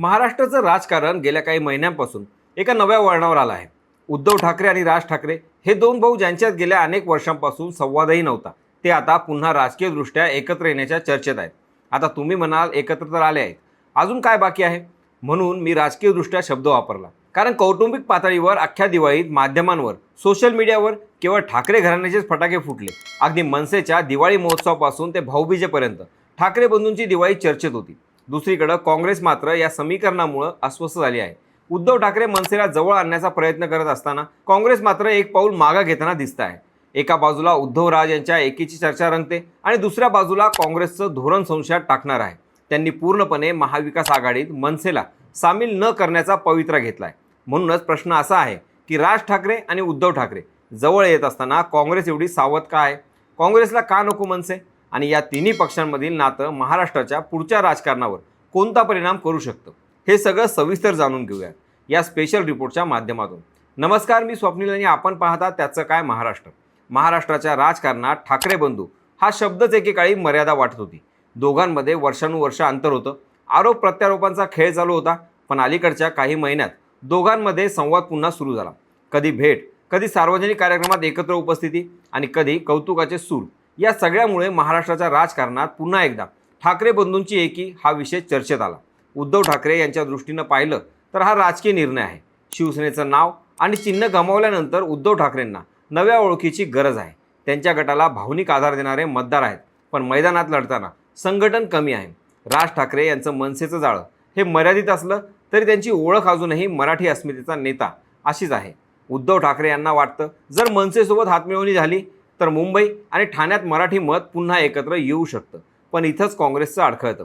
महाराष्ट्राचं राजकारण गेल्या काही महिन्यांपासून एका नव्या वळणावर आलं आहे. उद्धव ठाकरे आणि राज ठाकरे हे दोन भाऊ ज्यांच्यात गेल्या अनेक वर्षांपासून संवादही नव्हता ते आता पुन्हा राजकीयदृष्ट्या एकत्र येण्याच्या चर्चेत आहेत. आता तुम्ही म्हणाल एकत्र तर आले आहेत. अजून काय बाकी आहे? म्हणून मी राजकीयदृष्ट्या शब्द वापरला. कारण कौटुंबिक पातळीवर अख्ख्या दिवाळीत माध्यमांवर सोशल मीडियावर केवळ ठाकरे घराण्याचेच फटाके फुटले. अगदी मनसेच्या दिवाळी महोत्सवापासून ते भाऊबीजेपर्यंत ठाकरे बंधूंची दिवाळी चर्चेत होती. दुसरीकडं काँग्रेस मात्र या समीकरणामुळं अस्वस्थ झाली आहे. उद्धव ठाकरे मनसेला जवळ आणण्याचा प्रयत्न करत असताना काँग्रेस मात्र एक पाऊल मागा घेताना दिसत आहे. एका बाजूला उद्धव राज यांच्या एकीची चर्चा रंगते आणि दुसऱ्या बाजूला काँग्रेसचं धोरण संशयात टाकणार आहे. त्यांनी पूर्णपणे महाविकास आघाडीत मनसेला सामील न करण्याचा पवित्रा घेतलाय. म्हणूनच प्रश्न असा आहे की राज ठाकरे आणि उद्धव ठाकरे जवळ येत असताना काँग्रेस एवढी सावध का आहे? काँग्रेसला का नको मनसे? आणि या तिन्ही पक्षांमधील नातं महाराष्ट्राच्या पुढच्या राजकारणावर कोणता परिणाम करू शकतं? हे सगळं सविस्तर जाणून घेऊया या स्पेशल रिपोर्टच्या माध्यमातून. नमस्कार मी स्वप्नील आणि आपण पाहता त्याचं काय महाराष्ट्र? महाराष्ट्राच्या राजकारणात ठाकरे बंधू हा शब्दच एकेकाळी मर्यादा वाटत होती. दोघांमध्ये वर्षानुवर्ष अंतर होतं. आरोप प्रत्यारोपांचा खेळ चालू होता पण अलीकडच्या काही महिन्यात दोघांमध्ये संवाद पुन्हा सुरू झाला. कधी भेट कधी सार्वजनिक कार्यक्रमात एकत्र उपस्थिती आणि कधी कौतुकाचे सूर. या सगळ्यामुळे महाराष्ट्राच्या राजकारणात पुन्हा एकदा ठाकरे बंधूंची एकी हा विषय चर्चेत आला. उद्धव ठाकरे यांच्या दृष्टीनं पाहिलं तर हा राजकीय निर्णय आहे. शिवसेनेचं नाव आणि चिन्ह गमावल्यानंतर उद्धव ठाकरेंना नव्या ओळखीची गरज आहे. त्यांच्या गटाला भावनिक आधार देणारे मतदार आहेत. पण मैदानात लढताना संघटन कमी आहे. राज ठाकरे यांचं मनसेचं जाळं हे मर्यादित असलं तरी त्यांची ओळख अजूनही मराठी अस्मितेचा नेता अशीच आहे. उद्धव ठाकरे यांना वाटतं जर मनसेसोबत हातमिळवणी झाली तर मुंबई आणि ठाण्यात मराठी मत पुन्हा एकत्र येऊ शकतं. पण इथंच काँग्रेसचं अडखळतं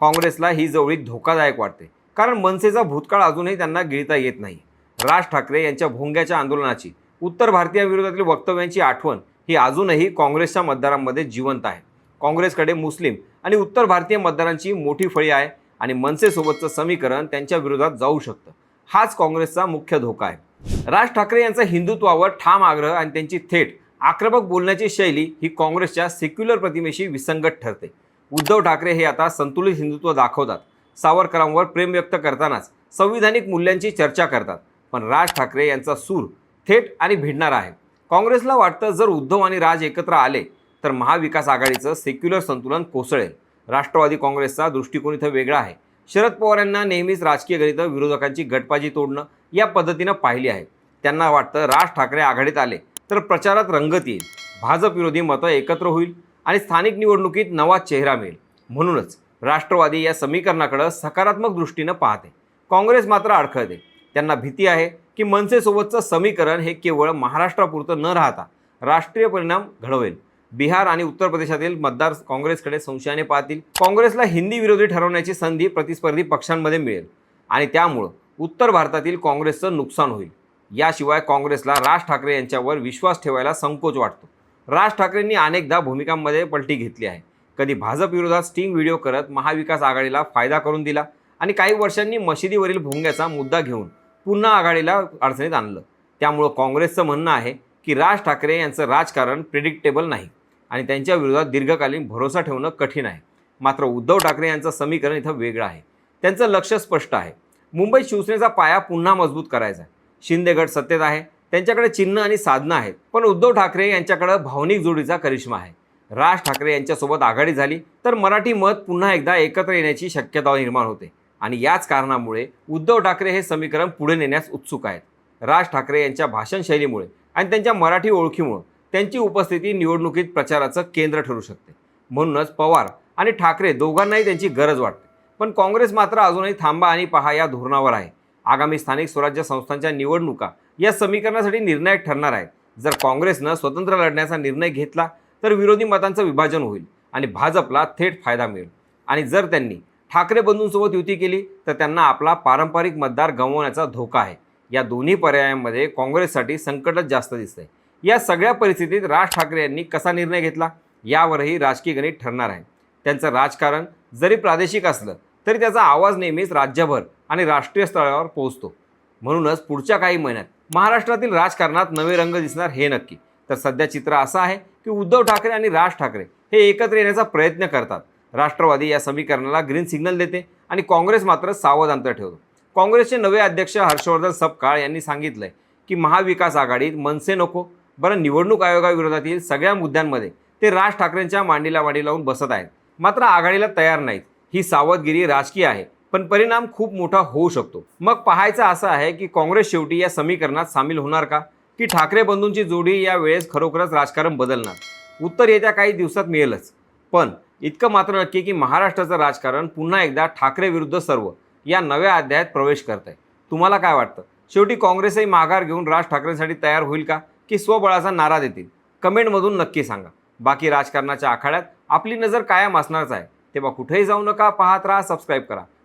काँग्रेसला ही जवळीक धोकादायक वाटते. कारण मनसेचा भूतकाळ अजूनही त्यांना गिळता येत नाही. राज ठाकरे यांच्या भोंग्याच्या आंदोलनाची उत्तर भारतीयांविरोधातील वक्तव्यांची आठवण ही अजूनही काँग्रेसच्या मतदारांमध्ये जिवंत आहे. काँग्रेसकडे मुस्लिम आणि उत्तर भारतीय मतदारांची मोठी फळी आहे आणि मनसेसोबतचं समीकरण त्यांच्या विरोधात जाऊ शकतं. हाच काँग्रेसचा मुख्य धोका आहे. राज ठाकरे यांचा हिंदुत्वावर ठाम आग्रह आणि त्यांची थेट आक्रमक बोलण्याची शैली ही काँग्रेसच्या सेक्युलर प्रतिमेशी विसंगत ठरते. उद्धव ठाकरे हे आता संतुलित हिंदुत्व दाखवतात. सावरकरांवर प्रेम व्यक्त करतानाच संविधानिक मूल्यांची चर्चा करतात. पण राज ठाकरे यांचा सूर थेट आणि भिडणारा आहे. काँग्रेसला वाटतं जर उद्धव आणि राज एकत्र आले तर महाविकास आघाडीचं सेक्युलर संतुलन कोसळेल. राष्ट्रवादी काँग्रेसचा दृष्टिकोन इथं वेगळा आहे. शरद पवार यांना नेहमीच राजकीय गणितं विरोधकांची गटबाजी तोडणं या पद्धतीनं पाहिली आहे. त्यांना वाटतं राज ठाकरे आघाडीत आले तर प्रचारात रंगत येईल. भाजप विरोधी मतं एकत्र होईल आणि स्थानिक निवडणुकीत नवा चेहरा मिळेल. म्हणूनच राष्ट्रवादी या समीकरणाकडं सकारात्मक दृष्टीनं पाहते. काँग्रेस मात्र अडखळते त्यांना भीती आहे की मनसेसोबतचं समीकरण हे केवळ महाराष्ट्रापुरतं न राहता राष्ट्रीय परिणाम घडवेल. बिहार आणि उत्तर प्रदेशातील मतदार काँग्रेसकडे संशयाने पाहतील. काँग्रेसला हिंदी विरोधी ठरवण्याची संधी प्रतिस्पर्धी पक्षांमध्ये मिळेल. आणि त्यामुळं उत्तर भारतातील काँग्रेसचं नुकसान होईल. याशिवाय काँग्रेसला राज ठाकरे यांच्यावर विश्वास ठेवायला संकोच वाटतो. राज ठाकरेंनी अनेकदा भूमिकांमध्ये पलटी घेतली आहे. कधी भाजप विरोधात स्टिंग व्हिडिओ करत महाविकास आघाडीला फायदा करून दिला आणि काही वर्षांनी मशिदीवरील भोंग्याचा मुद्दा घेऊन पुन्हा आघाडीला अडचणीत आणलं. त्यामुळं काँग्रेसचं म्हणणं आहे की राज ठाकरे यांचं राजकारण प्रिडिक्टेबल नाही आणि त्यांच्या विरोधात दीर्घकालीन भरोसा ठेवणं कठीण आहे. मात्र उद्धव ठाकरे यांचं समीकरण इथं वेगळं आहे. त्यांचं लक्ष स्पष्ट आहे. मुंबईत शिवसेनेचा पाया पुन्हा मजबूत करायचा आहे. शिंदे गट सत्तेत आहे. त्यांच्याकडे चिन्ह आणि साधनं आहेत. पण उद्धव ठाकरे यांच्याकडे भावनिक जोडीचा करिश्मा आहे. राज ठाकरे यांच्यासोबत आघाडी झाली तर मराठी मत पुन्हा एकदा एकत्र येण्याची शक्यता निर्माण होते. आणि याच कारणामुळे उद्धव ठाकरे हे समीकरण पुढे नेण्यास उत्सुक आहेत. राज ठाकरे यांच्या भाषणशैलीमुळे आणि त्यांच्या मराठी ओळखीमुळे त्यांची उपस्थिती निवडणुकीत प्रचाराचं केंद्र ठरू शकते. म्हणूनच पवार आणि ठाकरे दोघांनाही त्यांची गरज वाटते. पण काँग्रेस मात्र अजूनही थांबा आणि पहा या धोरणावर आहे. आगामी स्थानिक स्वराज्य संस्थांच्या निवडणुका या समीकरणासाठी निर्णायक ठरणार आहेत जर काँग्रेसनं स्वतंत्र लढण्याचा निर्णय घेतला तर विरोधी मतांचं विभाजन होईल आणि भाजपला थेट फायदा मिळेल. आणि जर त्यांनी ठाकरे बंधूंसोबत युती केली तर त्यांना आपला पारंपरिक मतदार गमावण्याचा धोका आहे. या दोन्ही पर्यायांमध्ये काँग्रेससाठी संकटच जास्त दिसतंय. या सगळ्या परिस्थितीत राज ठाकरे यांनी कसा निर्णय घेतला यावरही राजकीय गणित ठरणार आहे. त्यांचं राजकारण जरी प्रादेशिक असलं तरी त्याचा आवाज नेहमीच राज्यभर आणि राष्ट्रीय स्तरावर पोहोचतो. म्हणूनच पुढच्या काही महिन्यात महाराष्ट्रातील राजकारणात नवे रंग दिसणार हे नक्की. तर सध्या चित्र असं आहे की उद्धव ठाकरे आणि राज ठाकरे हे एकत्र येण्याचा प्रयत्न करतात. राष्ट्रवादी या समीकरणाला ग्रीन सिग्नल देते आणि काँग्रेस मात्र सावध अंतर ठेवतो. काँग्रेसचे नवे अध्यक्ष हर्षवर्धन सपकाळ यांनी सांगितलंय की महाविकास आघाडीत मनसे नको बरं निवडणूक आयोगाविरोधातील सगळ्या मुद्द्यांमध्ये ते राज ठाकरेंच्या मांडीला मांडी लावून बसत आहेत. मात्र आघाडीला तयार नाहीत. ही सावधगिरी राजकीय आहे. पण परिणाम खूप मोठा होऊ शकतो. मग पाहायचं असं आहे की काँग्रेस शेवटी या समीकरणात सामील होणार का? की ठाकरे बंधूंची जोडी या वेळेस खरोखरच राजकारण बदलणार? उत्तर येत्या काही दिवसात मिळेलच. पण इतकं मात्र नक्की की महाराष्ट्राचं राजकारण पुन्हा एकदा ठाकरे विरुद्ध सर्व या नव्या अध्यायात प्रवेश करत आहे तुम्हाला काय वाटतं? शेवटी काँग्रेसही माघार घेऊन राज ठाकरेंसाठी तयार होईल का? की स्वबळाचा नारा देतील? कमेंटमधून नक्की सांगा. बाकी राजकारणाच्या आखाड्यात आपली नजर कायम असणारच आहे. तेव्हा कुठेही जाऊ नका पाहत राहा सबस्क्राईब करा.